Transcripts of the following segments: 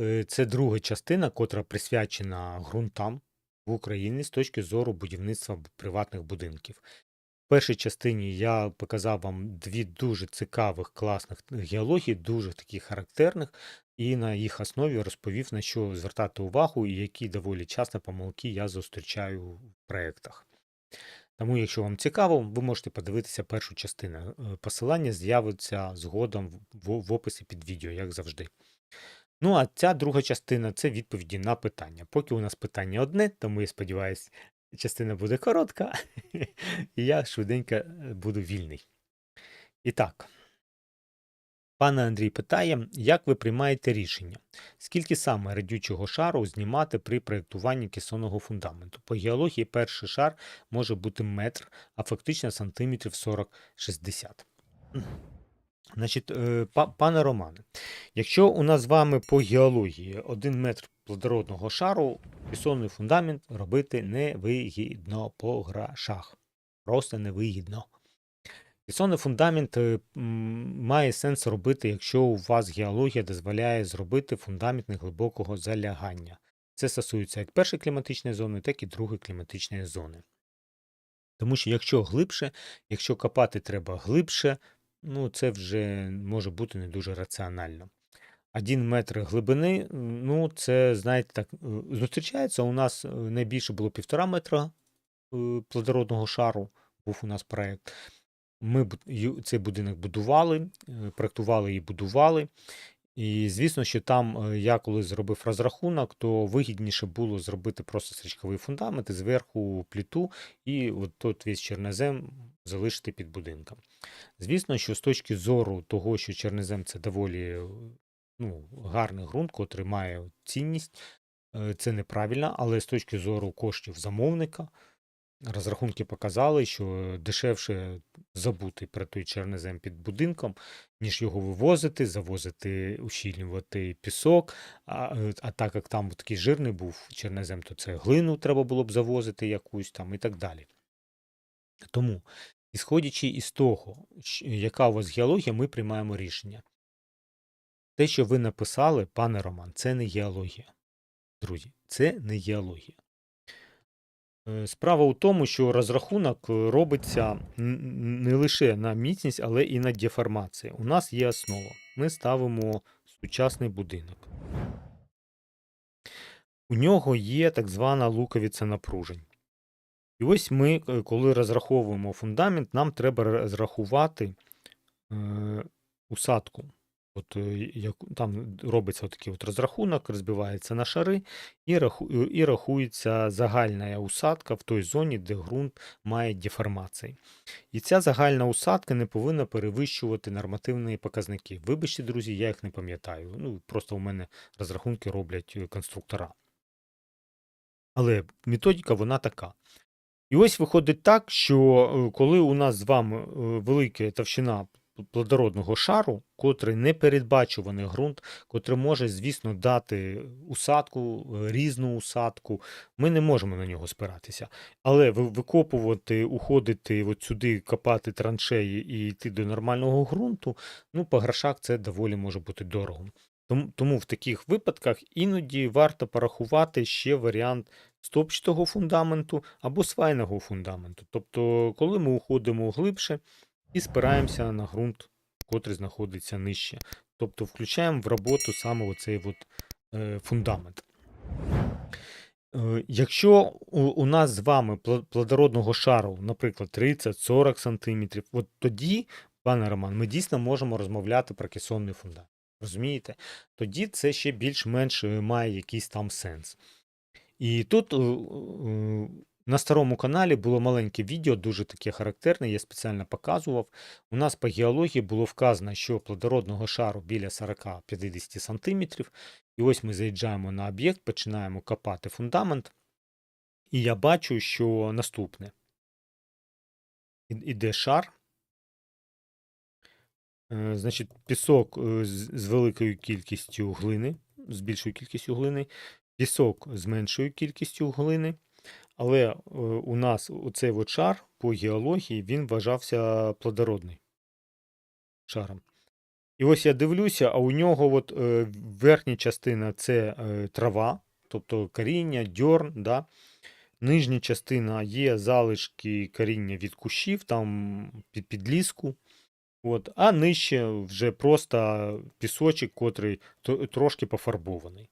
Е, Це друга частина, котра присвячена ґрунтам в Україні з точки зору будівництва приватних будинків. В першій частині я показав вам дві дуже цікавих, класних геології, дуже таких характерних, і на їх основі розповів, на що звертати увагу і які доволі часто помилки я зустрічаю в проєктах. Тому, якщо вам цікаво, ви можете подивитися першу частину. Е, Посилання з'явиться згодом в описі під відео, як завжди. Ну, а ця друга частина це відповіді на питання. Поки у нас питання одне, тому я сподіваюся, частина буде коротка, і я швиденько е, буду вільний. І так, пане Андрій питає, як ви приймаєте рішення, скільки саме радючого шару знімати при проєктуванні кесонного фундаменту? По геології перший шар може бути метр, а фактично сантиметрів 40-60. Значить, е, пане Романе, якщо у нас з вами по геології один метр плодородного шару, кесонний фундамент робити невигідно по грошах. Просто невигідно. Кесонний фундамент е, має сенс робити, якщо у вас геологія дозволяє зробити фундамент неглибокого залягання. Це стосується як першої кліматичної зони, так і другої кліматичної зони. Тому що якщо глибше, якщо копати треба глибше, ну це вже може бути не дуже раціонально. Один метр глибини, ну це, знаєте, так, е, зустрічається. У нас е, найбільше було півтора метра е, плодородного шару, був у нас проєкт. Ми цей будинок будували, проектували і будували. І звісно, що там е, я коли зробив розрахунок, то вигідніше було зробити просто стрічковий фундамент і зверху пліту, і от тут весь чорнозем залишити під будинком. Звісно, що з точки зору того, що чорнозем це доволі ну, гарний ґрунт, котрий має цінність, е, це неправильно, але з точки зору коштів замовника, розрахунки показали, що дешевше забути про той чорнозем під будинком, ніж його вивозити, завозити, ущільнювати пісок. А, е, а так як там такий жирний був чорнозем, то це глину треба було б завозити якусь там і так далі. Тому, ісходячи із того, яка у вас геологія, ми приймаємо рішення. Те, що ви написали, пане Роман, це не геологія. Друзі, це не геологія. Е, Справа у тому, що розрахунок е, робиться не лише на міцність, але і на деформацію. У нас є основа. Ми ставимо сучасний будинок. У нього є так звана луковиця напружень. І ось ми, е, коли розраховуємо фундамент, нам треба розрахувати усадку. От, е, як, там робиться такий от розрахунок, розбивається на шари і, раху, і рахується загальна усадка в той зоні, де ґрунт має деформації. І ця загальна усадка не повинна перевищувати нормативні показники. Вибачте, друзі, я їх не пам'ятаю. Ну, просто у мене розрахунки роблять е, конструктора. Але методика вона така. І ось виходить так, що е, коли у нас з вами велика товщина плодородного шару, котрий непередбачуваний ґрунт, котрий може, звісно, дати усадку, е, різну усадку, ми не можемо на нього спиратися. Але викопувати, уходити от сюди, копати траншеї і йти до нормального ґрунту, ну, по грошах це доволі може бути дорого. Тому, тому в таких випадках іноді варто порахувати ще варіант стопчатого фундаменту або свайного фундаменту. Тобто, коли ми уходимо глибше і спираємося на ґрунт, котрий знаходиться нижче. Тобто включаємо в роботу саме оцей от, е, фундамент. Е, Якщо у, нас з вами плодородного шару, наприклад, 30-40 см, от тоді, пане Роман, ми дійсно можемо розмовляти про кесонний фундамент. Розумієте? Тоді це ще більш-менш е, має якийсь там сенс. І тут е, на старому каналі було маленьке відео, дуже таке характерне, я спеціально показував. У нас по геології було вказано, що плодородного шару біля 40-50 см. І ось ми заїжджаємо на об'єкт, починаємо копати фундамент. І я бачу, що наступне. Іде шар. Е, Значить, пісок е, з великою кількістю глини, з більшою кількістю глини, пісок з меншою кількістю глини. Але е, у нас оцей от шар по геології він вважався плодородний шаром. І ось я дивлюся, а у нього от, е, верхня частина це е, трава, тобто коріння, дьорн, да? Нижня частина є залишки коріння від кущів, там під підліску. От, а нижче вже просто пісочок, котрий трошки пофарбований.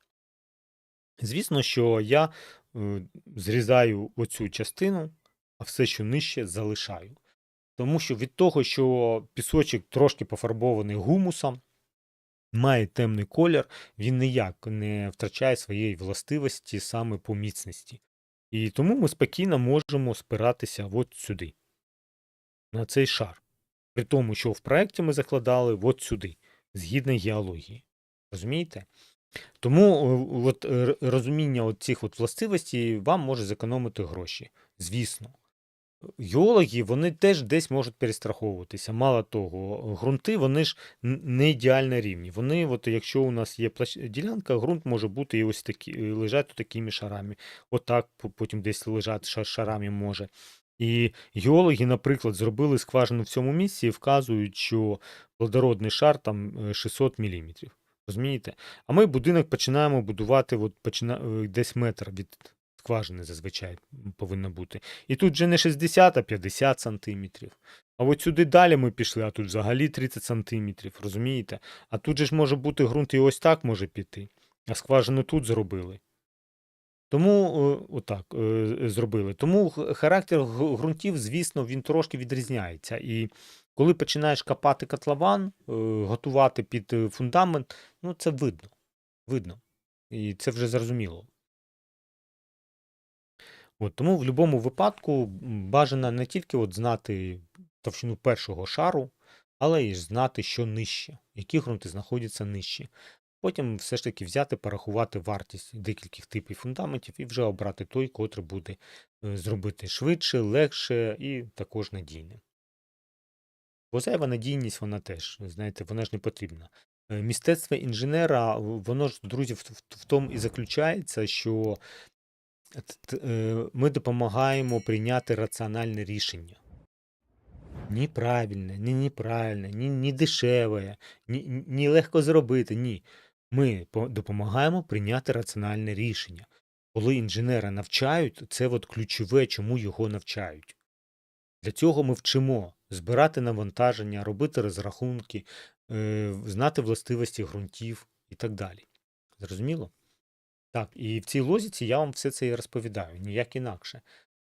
Звісно, що я е, зрізаю оцю частину, а все, що нижче, залишаю. Тому що від того, що пісочок трошки пофарбований гумусом, має темний колір, він ніяк не втрачає своєї властивості саме по міцності. І тому ми спокійно можемо спиратися от сюди, на цей шар. При тому, що в проєкті ми закладали от сюди, згідно геології. Розумієте? Тому е, от, е, розуміння цих властивостей вам може зекономити гроші. Звісно. Геологи вони теж десь можуть перестраховуватися. Мало того, ґрунти вони ж не ідеально рівні. Вони, от якщо у нас є ділянка, ґрунт може бути і ось такі, е, лежати такими шарами. Отак по- потім десь лежати шарами може. І геологи, наприклад, зробили скважину в цьому місці і вказують, що плодородний шар там е, 600 мм. Розумієте? А ми будинок починаємо будувати от, почина... е, десь метр від скважини зазвичай повинно бути. І тут вже не 60, а 50 сантиметрів. А от сюди далі ми пішли, а тут взагалі 30 сантиметрів, розумієте? А тут же ж може бути ґрунт і ось так може піти. А скважину тут зробили. Тому е, отак е, зробили. Тому характер ґрунтів, звісно, він трошки відрізняється. І коли починаєш копати котлован, е, готувати під е, фундамент, ну це видно. Видно. І це вже зрозуміло. От, тому в будь-якому випадку бажано не тільки от знати товщину першого шару, але й знати, що нижче, які ґрунти знаходяться нижче. Потім все ж таки взяти, порахувати вартість декількох типів фундаментів і вже обрати той, котрий буде е, зробити швидше, легше і також надійним. Бо зайва надійність вона теж, знаєте, вона ж не потрібна. Е, Мистецтво інженера, воно ж, друзі, в, тому і заключається, що е, ми допомагаємо прийняти раціональне рішення. Ні правильне, ні неправильне, ні, ні дешеве, ні, ні легко зробити. Ні. Ми допомагаємо прийняти раціональне рішення. Коли інженера навчають, це от ключове, чому його навчають. Для цього ми вчимо збирати навантаження, робити розрахунки, е, знати властивості ґрунтів і так далі. Зрозуміло? Так, і в цій лозіці я вам все це і розповідаю, ніяк інакше.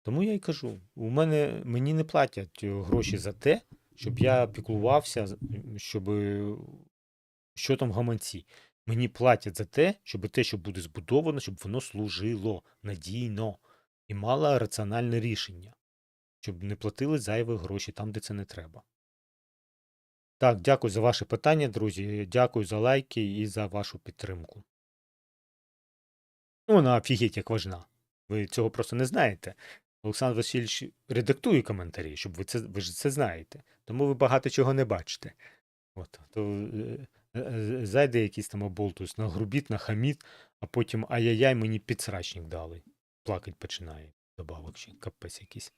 Тому я й кажу: у мене мені не платять е, гроші за те, щоб я піклувався, щоб е, що там гаманці. Мені платять за те, щоб те, що буде збудовано, щоб воно служило надійно і мало раціональне рішення, щоб не платили зайві гроші там, де це не треба. Так, дякую за ваше питання, друзі. Дякую за лайки і за вашу підтримку. Ну, вона офігеть як важна. Ви цього просто не знаєте. Олександр Васильович редактує коментарі, щоб ви це ви ж це знаєте. Тому ви багато чого не бачите. От, то е, е, зайде якийсь там оболтус, нагрубіт, нахаміт, а потім ай-яй-яй, мені підсрачник дали. Плакать починає. Добавок ще капець якийсь.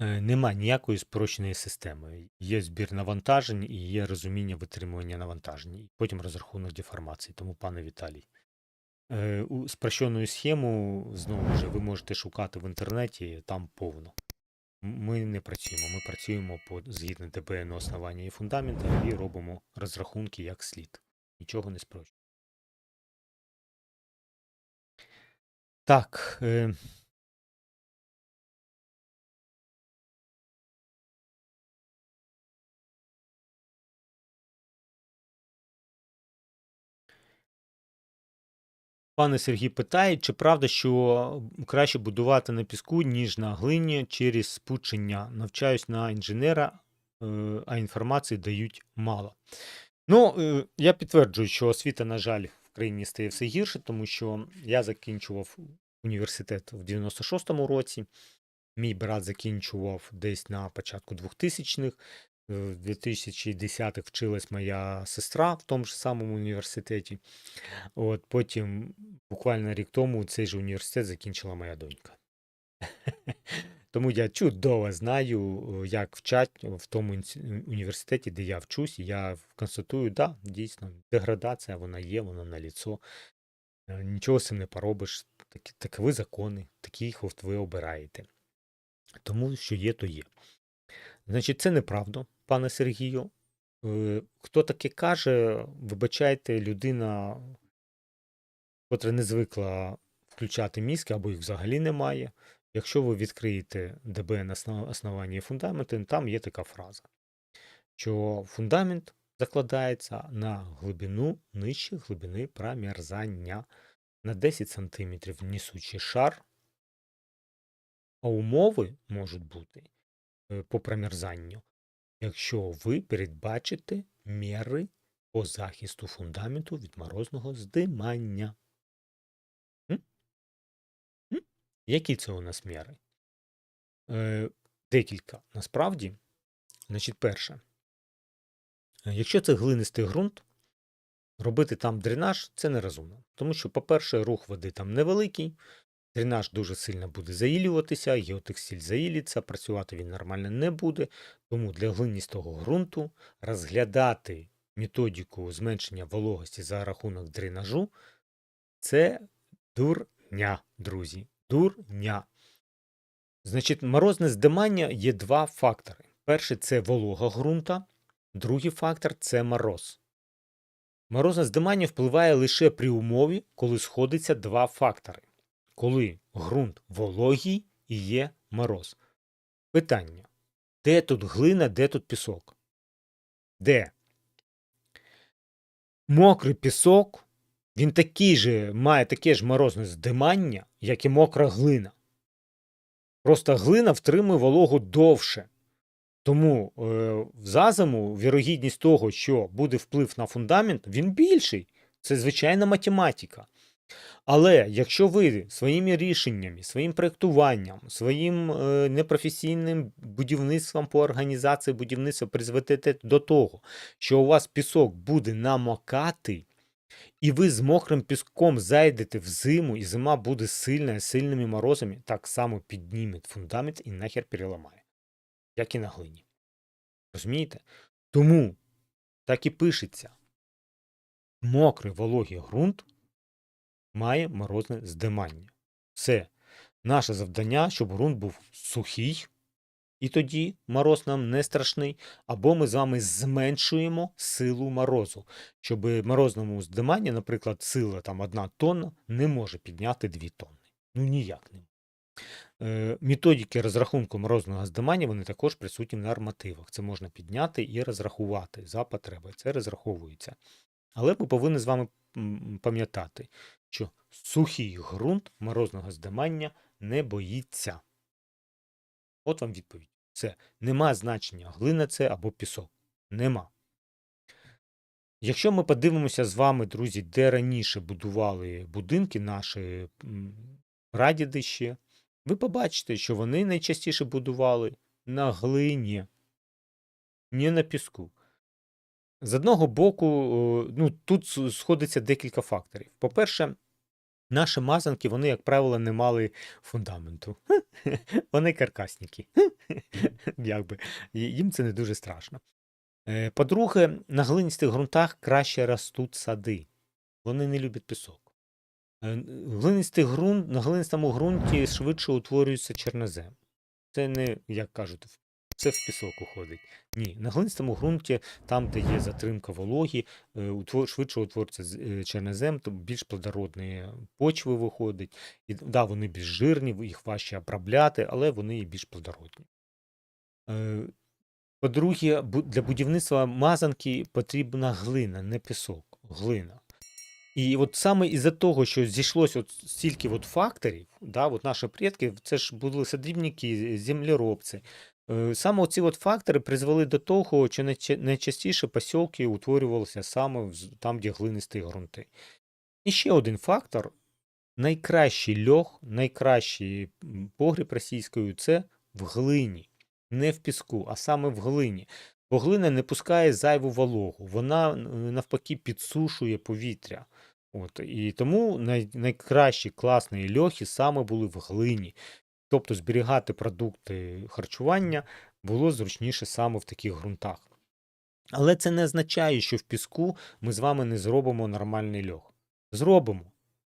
Нема ніякої спрощеної системи. Є збір навантажень і є розуміння витримування навантажень. І потім розрахунок деформації. Тому, пане Віталій, е, у спрощену схему знову ж ви можете шукати в інтернеті, там повно. Ми не працюємо. Ми працюємо по згідно ДБН основання і фундамента і робимо розрахунки як слід. Нічого не спрощуємо. Так. Пане Сергій питає, чи правда, що краще будувати на піску, ніж на глині через спучення. Навчаюсь на інженера, е, а інформації дають мало. Ну, е, я підтверджую, що освіта, на жаль, в країні стає все гірше, тому що я закінчував університет в 96-му році. Мій брат закінчував десь на початку 2000-х. В 2010-х вчилась моя сестра в тому ж самому університеті. От потім, буквально рік тому, цей же університет закінчила моя донька. Тому я чудово знаю, е, як вчать в тому університеті, де я вчусь. Я констатую, да, дійсно, деградація вона є, вона наліцо. Е, Нічого з цим не поробиш. Такі, закони, такі їх от ви обираєте. Тому що є, то є. Значить, це неправда, пане Сергію. Хто таке каже, вибачайте, людина, котра не звикла включати мізки або їх взагалі немає. Якщо ви відкриєте ДБ на основанні і фундаменти, там є така фраза, що фундамент закладається на глибину нижче глибини промерзання на 10 см несучий шар, а умови можуть бути е, по промерзанню, якщо ви передбачите міри по захисту фундаменту від морозного здимання. М? М? Які це у нас міри? Е, декілька. Насправді, значить, перше, якщо це глинистий ґрунт, робити там дренаж це нерозумно. Тому що, по-перше, рух води там невеликий, дренаж дуже сильно буде заїлюватися, геотекстиль заїлиться, працювати він нормально не буде. Тому для глиністого ґрунту розглядати методику зменшення вологості за рахунок дренажу це дурня, друзі. Дурня. Значить, морозне здимання є два фактори. Перший це волога ґрунта, другий фактор це мороз. Морозне здимання впливає лише при умові, коли сходиться два фактори. Коли ґрунт вологий і є мороз. Питання: де тут глина, де тут пісок? Де? Мокрий пісок, він такий же, має таке ж морозне здимання, як і мокра глина. Просто глина втримує вологу довше. Тому е, в зазиму вірогідність того, що буде вплив на фундамент, він більший. Це звичайна математика. Але якщо ви своїми рішеннями, своїм проєктуванням, своїм е, непрофесійним будівництвом по організації будівництва призведете до того, що у вас пісок буде намокати, і ви з мокрим піском зайдете в зиму, і зима буде сильна, сильними морозами, так само підніме фундамент і нахер переламає, як і на глині. Розумієте? Тому так і пишеться: мокрий вологий ґрунт має морозне здимання. Це наше завдання, щоб ґрунт був сухий, і тоді мороз нам не страшний, або ми з вами зменшуємо силу морозу, щоб морозному здиманні, наприклад, сила там одна тонна не може підняти 2 тонни. Ну ніяк не. Е, Методики розрахунку морозного здимання вони також присутні в нормативах. Це можна підняти і розрахувати за потреби. Це розраховується. Але ми повинні з вами пам'ятати, що сухий ґрунт морозного здимання не боїться. От вам відповідь. Це нема значення, глина це або пісок. Нема. Якщо ми подивимося з вами, друзі, де раніше будували будинки наші м, прадіди ще, ви побачите, що вони найчастіше будували на глині, не на піску. З одного боку, ну, тут сходиться декілька факторів. По-перше, наші мазанки, вони, як правило, не мали фундаменту. Вони каркасники. Якби. Їм це не дуже страшно. Е, По-друге, на глиністих ґрунтах краще ростуть сади. Вони не люблять пісок. Е, Глинистий ґрунт, на глинистому ґрунті швидше утворюється чорнозем. Це не, як кажуть, це в пісок уходить. Ні, на глинистому ґрунті, там, де є затримка вологі, е, швидше утворюється е, то більш плодородні почви виходять. І да, вони більш жирні, їх важче обробляти, але вони і більш плодородні. Е, По-друге, для будівництва мазанки потрібна глина, не пісок, глина. І от саме із-за того, що зійшлось от стільки от факторів, да, от наші предки, це ж були садрібники, землеробці. Е, Саме оці от фактори призвели до того, що найчастіше посілки утворювалися саме там, де глинисті ґрунти. І ще один фактор: найкращий льох, найкращий погріб російською це в глині, не в піску, а саме в глині. Бо глина не пускає зайву вологу, вона навпаки підсушує повітря. От, і тому най, найкращі класні льохи саме були в глині. Тобто зберігати продукти харчування було зручніше саме в таких ґрунтах. Але це не означає, що в піску ми з вами не зробимо нормальний льох. Зробимо.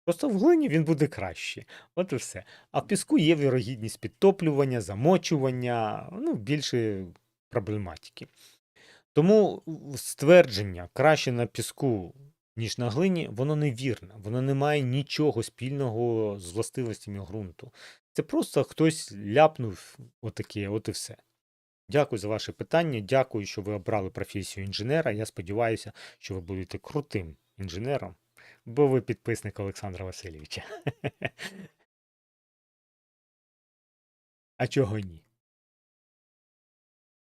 Просто в глині він буде краще. От і все. А в піску є вірогідність підтоплювання, замочування, ну, більше проблематики. Тому ствердження краще на піску, ніж на глині, воно невірне, воно не має нічого спільного з властивостями ґрунту. Це просто хтось ляпнув отаке, от і все. Дякую за ваше питання. Дякую, що ви обрали професію інженера. Я сподіваюся, що ви будете крутим інженером, бо ви підписник Олександра Васильовича. А чого ні?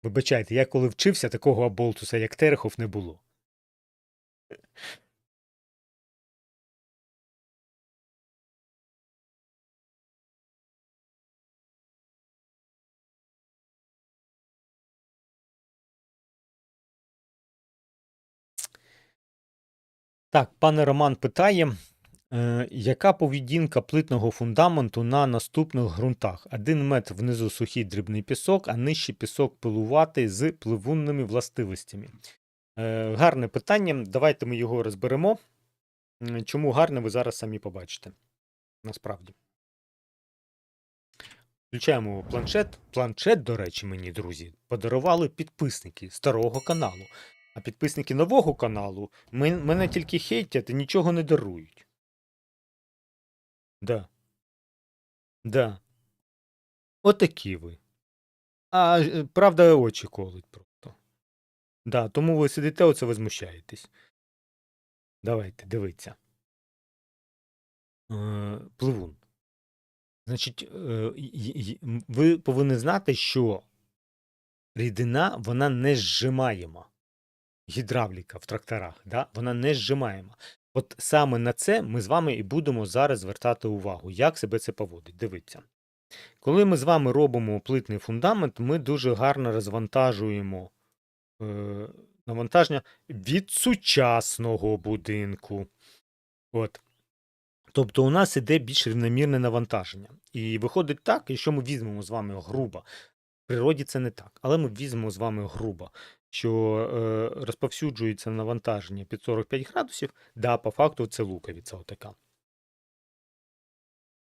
Вибачайте, я коли вчився, такого аболтуса, як Терехов, не було. Так, пане Роман питає, е, яка поведінка плитного фундаменту на наступних ґрунтах? Один метр внизу сухий дрібний пісок, а нижче пісок пилуватий з пливунними властивостями. Е, гарне питання. Давайте ми його розберемо. Чому гарне, ви зараз самі побачите. Насправді. Включаємо планшет. Планшет, до речі, мені, друзі, подарували підписники старого каналу. А підписники нового каналу мен- мене тільки хейтять і нічого не дарують. Да. Да. Отакі ви. А е, правда, очі колить просто. Да, тому ви сидите, оце возмущаєтесь. Давайте, дивіться. Е, пливун. Значить, е, ви повинні знати, що рідина вона не зжимаєма. Гідравліка в тракторах, да? вона не зжимаєма. От саме на це ми з вами і будемо зараз звертати увагу, як себе це поводить. Дивіться. Коли ми з вами робимо плитний фундамент, ми дуже гарно розвантажуємо е, навантаження від сучасного будинку. От. Тобто у нас іде більш рівномірне навантаження. І виходить так, якщо ми візьмемо з вами грубо, в природі це не так, але ми візьмемо з вами грубо, що е, розповсюджується навантаження під 45 градусів, да, по факту це луковиця отака.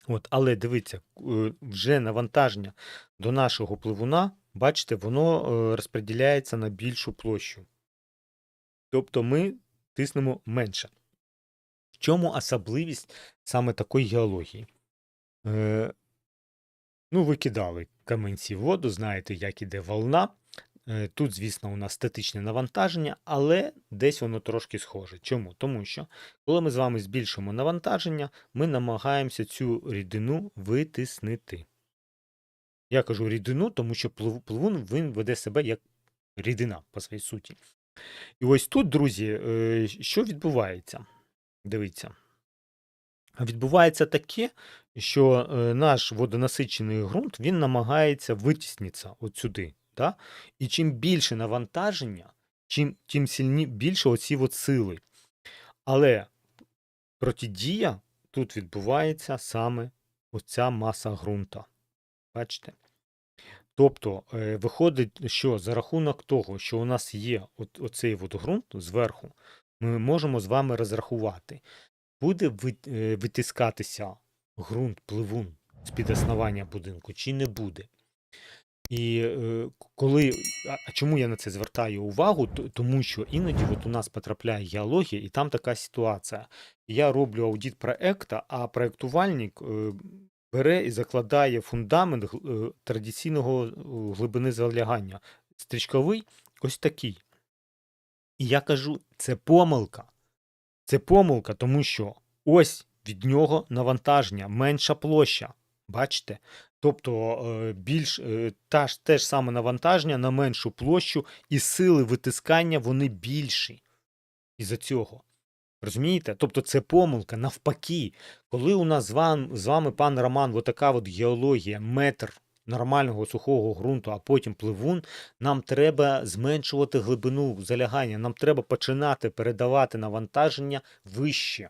От, але дивіться, е, вже навантаження до нашого пливуна, бачите, воно е, розподіляється на більшу площу. Тобто ми тиснемо менше. В чому особливість саме такої геології? Е, ну, ви кидали каменці в воду, знаєте, як іде волна. Е, Тут, звісно, у нас статичне навантаження, але десь воно трошки схоже. Чому? Тому що, коли ми з вами збільшимо навантаження, ми намагаємося цю рідину витиснити. Я кажу рідину, тому що плив- він веде себе як рідина по своїй суті. І ось тут, друзі, е, що відбувається? Дивіться. Відбувається таке, що е, наш водонасичений ґрунт він намагається витіснитися от сюди. Да? І чим більше навантаження, чим, тим сильні, більше оці от сили. Але протидія тут відбувається саме оця маса ґрунта. Бачите? Тобто е, виходить, що за рахунок того, що у нас є от, оцей от ґрунт зверху, ми можемо з вами розрахувати, буде е, витискатися ґрунт, пливун з-під основання будинку, чи не буде. І е, коли, а чому я на це звертаю увагу? Тому що іноді от у нас потрапляє геологія, і там така ситуація. Я роблю аудит проекта, а проектувальник е, бере і закладає фундамент е, традиційного е, глибини залягання. Стрічковий ось такий. І я кажу, це помилка. Це помилка, тому що ось від нього навантаження, менша площа. Бачите? Тобто е, більш е, та ж те ж саме навантаження на меншу площу, і сили витискання вони більші із-за цього. Розумієте? Тобто це помилка навпаки. Коли у нас з вами, з вами пан Роман, отака от геологія, метр нормального сухого ґрунту, а потім пливун, нам треба зменшувати глибину залягання, нам треба починати передавати навантаження вище.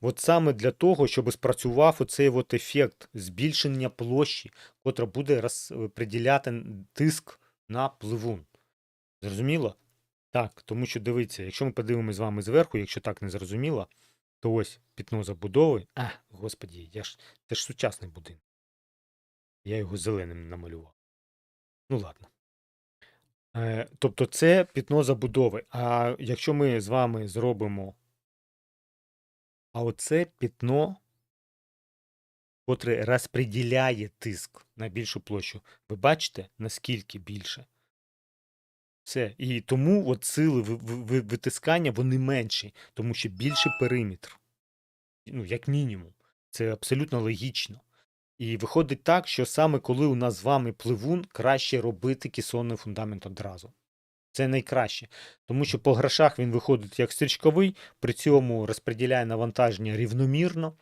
От саме для того, щоб спрацював оцей от ефект збільшення площі, котра буде розподіляти тиск на пливун. Зрозуміло? Так, тому що дивіться, якщо ми подивимось з вами зверху, якщо так не зрозуміло, то ось пітно забудови. А, господі, я ж це ж сучасний будинок. Я його зеленим намалював. Ну ладно. Е, тобто це пітно забудови. А якщо ми з вами зробимо. А оце пітно, котре розподіляє тиск на більшу площу. Ви бачите, наскільки більше? Все. І тому от сили ви- ви- ви- витискання вони менші, тому що більший периметр. Ну, як мінімум. Це абсолютно логічно. І виходить так, що саме коли у нас з вами пливун, краще робити кесонний фундамент одразу. Це найкраще. Тому що по грошах він виходить як стрічковий, при цьому розподіляє навантаження рівномірно.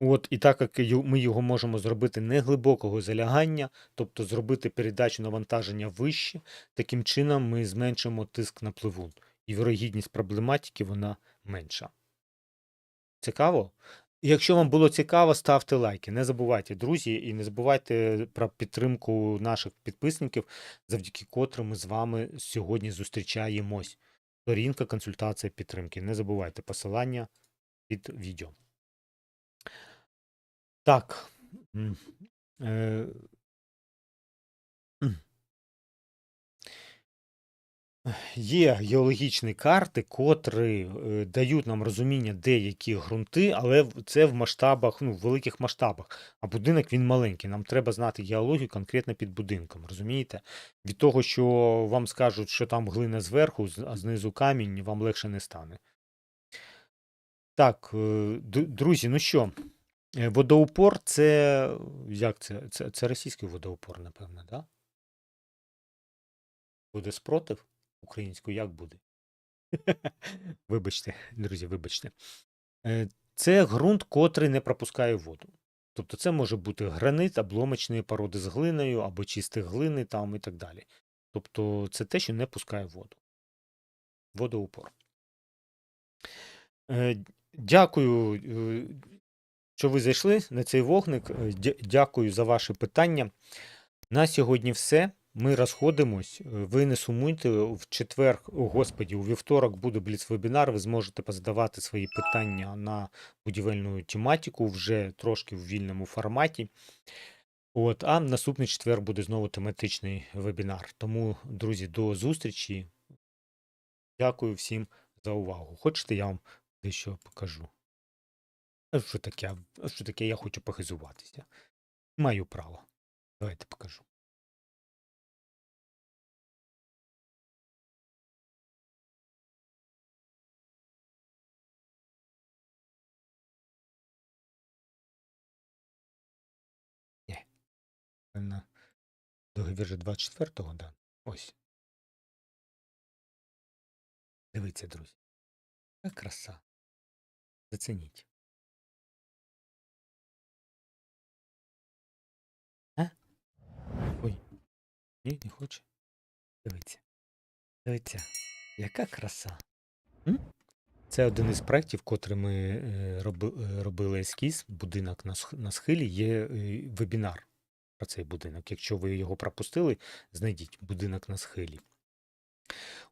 От, і так як ми його можемо зробити неглибокого залягання, тобто зробити передачу навантаження вище, таким чином ми зменшимо тиск на пливун. І вірогідність проблематики вона менша. Цікаво? Якщо вам було цікаво, ставте лайки. Не забувайте, друзі, і не забувайте про підтримку наших підписників, завдяки котрим ми з вами сьогодні зустрічаємось. Сторінка консультація підтримки. Не забувайте посилання під відео. Так. Є геологічні карти, котрі е, дають нам розуміння, де які ґрунти, але це в масштабах, ну, в великих масштабах. А будинок він маленький. Нам треба знати геологію конкретно під будинком. Розумієте? Від того, що вам скажуть, що там глина зверху, а знизу камінь, вам легше не стане. Так, е, друзі, ну що, е, водоупор це. Як це? Це, це російський водоупор, напевно, да? Буде спротив? Українською як буде? Вибачте, друзі, вибачте. Е, Це ґрунт, котрий не пропускає воду. Тобто це може бути гранит, обломочні породи з глиною або чисті глини там і так далі. Тобто це те, що не пускає воду. Водоупор. Е, Дякую, е, що ви зайшли на цей вогник. Дякую за ваші питання. На сьогодні все. Ми розходимось. Е, Ви не сумуйте. В четвер, о господі, у вівторок буде бліц-вебінар. Ви зможете позадавати свої питання на будівельну тематику вже трошки в вільному форматі. От, а наступний четвер буде знову тематичний вебінар. Тому, друзі, до зустрічі. Дякую всім за увагу. Хочете, я вам дещо покажу. Що таке? Що таке? Я хочу похизуватися. Маю право. Давайте покажу. На договір же 24-го, да. Ось. Дивіться, друзі. Яка краса. Зацініть. А? Ой. Ні, не хоче. Дивіться. Дивіться. Яка краса. М? Це один із проєктів, котрий ми е, е, робили ескіз, будинок на, на схилі, є е, вебінар про цей будинок. Якщо ви його пропустили, знайдіть будинок на схилі.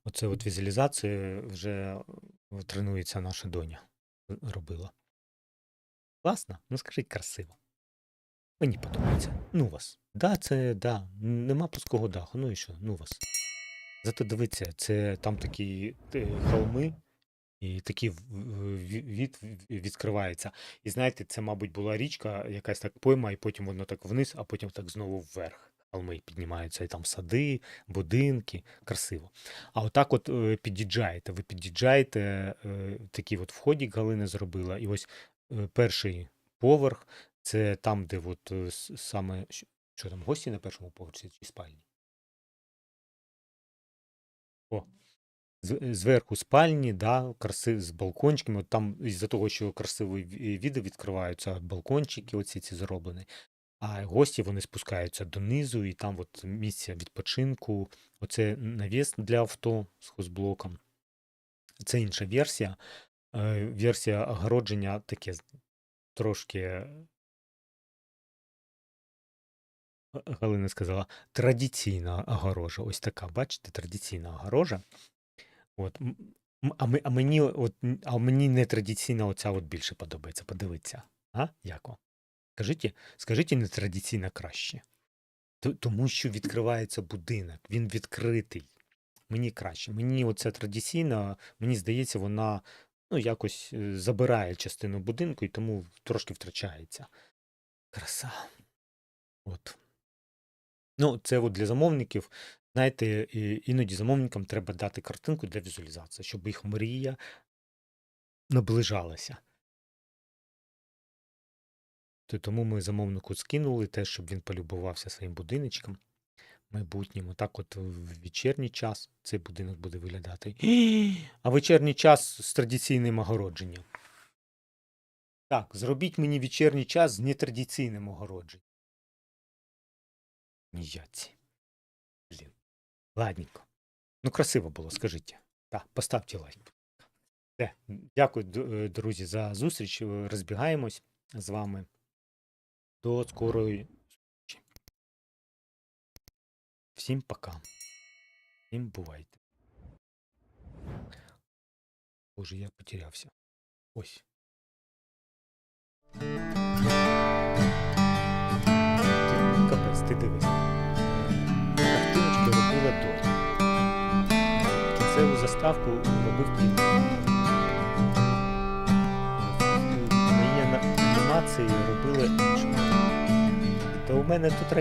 Оце от візуалізація вже е, тренується наша доня. е, Робила. Класно? Ну скажіть красиво. Мені подобається. Ну вас. Да, це да. Нема пуского даху. Ну і що? Ну вас. Зате дивіться, це там такі е, холми, і в- в- ві- від відкривається. І знаєте, це, мабуть, була річка, якась так пойма, і потім воно так вниз, а потім так знову вверх. Холми піднімаються, і там сади, будинки, красиво. А отак от е, під'їжджаєте. Ви під'їжджаєте, е, такий от входик Галина зробила, і ось е, перший поверх це там, де от саме що там, гості на першому поверсі чи спальні? О, зверху спальні, да, краси з балкончиками. От там із-за того, що красиві ві- віди відкриваються, балкончики оці ці зроблені. А гості вони спускаються донизу, і там от місце відпочинку. Оце навіс для авто з хозблоком. Це інша версія. е, версія огородження таке трошки. е, Галина сказала, традиційна огорожа. Ось така, бачите, традиційна огорожа. От. А, ми, а, мені, от, а мені не традиційна оця от більше подобається. Подивіться. А? Як вам? Скажіть, скажіть не традиційна краще. Тому що відкривається будинок, він відкритий. Мені краще. Мені оця традиційна, мені здається, вона ну, якось е, забирає частину будинку і тому трошки втрачається. Краса. От. Ну, це от для замовників. Знаєте, іноді замовникам треба дати картинку для візуалізації, щоб їх мрія наближалася. То Тому ми замовнику скинули те, щоб він полюбувався своїм будиночком майбутньому. Так от в вечірній час цей будинок буде виглядати. А вечірній час з традиційним огородженням. Так, зробіть мені вечірній час з нетрадиційним огородженням. Ніяці. Ладненько. Ну, красиво було, скажіть. Так, поставте лайк. Все. Дякую, е, друзі, за зустріч. Е, Розбігаємось з вами. До скорої. Всім пока. Всім бувайте. Боже, я потерявся. Ось. Капець, ти дивись. Картиночки доля. Кінцеву заставку робив він. Мої анімації робили іншими. Та у мене тут